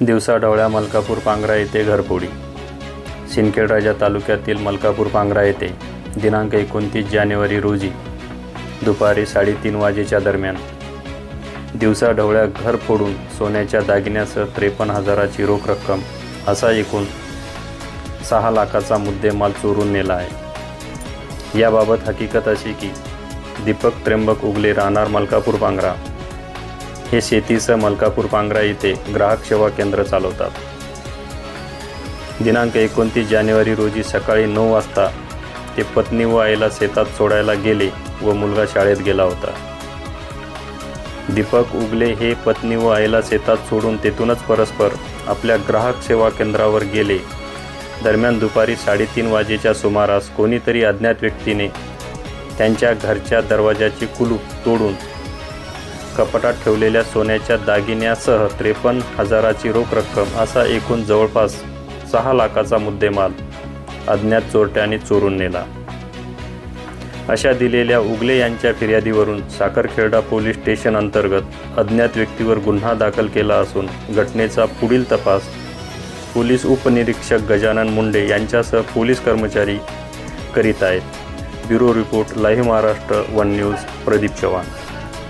दिवसाढवळ्या मलकापूर पांगरा येथे घरफोडी. सिंदखेडराजा तालुक्यातील मलकापूर पांगरा येथे दिनांक एकोणतीस जानेवारी रोजी दुपारी साडेतीन वाजेच्या दरम्यान. दिवसाढवळ्या घर फोडून सोन्याच्या दागिन्यासह त्रेपन्न हजाराची रोख रक्कम असा एकूण सहा लाखाचा मुद्देमाल चोरून नेला आहे. याबाबत हकीकत अशी की दीपक त्र्यंबक उगले राहणार मलकापूर पांगरा. हे शेतीसह मलकापूर पांगरा येथे ग्राहक सेवा केंद्र चालवतात. दिनांक एकोणतीस जानेवारी रोजी सकाळी नऊ वाजता ते पत्नी व आईला शेतात सोडायला गेले व मुलगा शाळेत गेला होता. दीपक उगले हे पत्नी व आईला शेतात सोडून तेथूनच परस्पर आपल्या ग्राहक सेवा केंद्रावर गेले. दरम्यान दुपारी साडेतीन वाजेच्या सुमारास कोणीतरी अज्ञात व्यक्तीने त्यांच्या घरच्या दरवाजाची कुलूप तोडून कपाटात ठेवलेल्या सोन्याच्या दागिन्यासह त्रेपन्न हजाराची रोख रक्कम असा एकूण जवळपास सहा लाखाचा मुद्देमाल अज्ञात चोरट्याने चोरून नेला. अशा दिलेल्या उगले यांच्या फिर्यादीवरून साखरखेर्डा पोलीस स्टेशन अंतर्गत अज्ञात व्यक्तीवर गुन्हा दाखल केला असून घटनेचा पुढील तपास पोलीस उपनिरीक्षक गजानन मुंडे यांच्यासह पोलीस कर्मचारी करीत आहेत. Bureau report live Maharashtra one news Pradeep Chavan.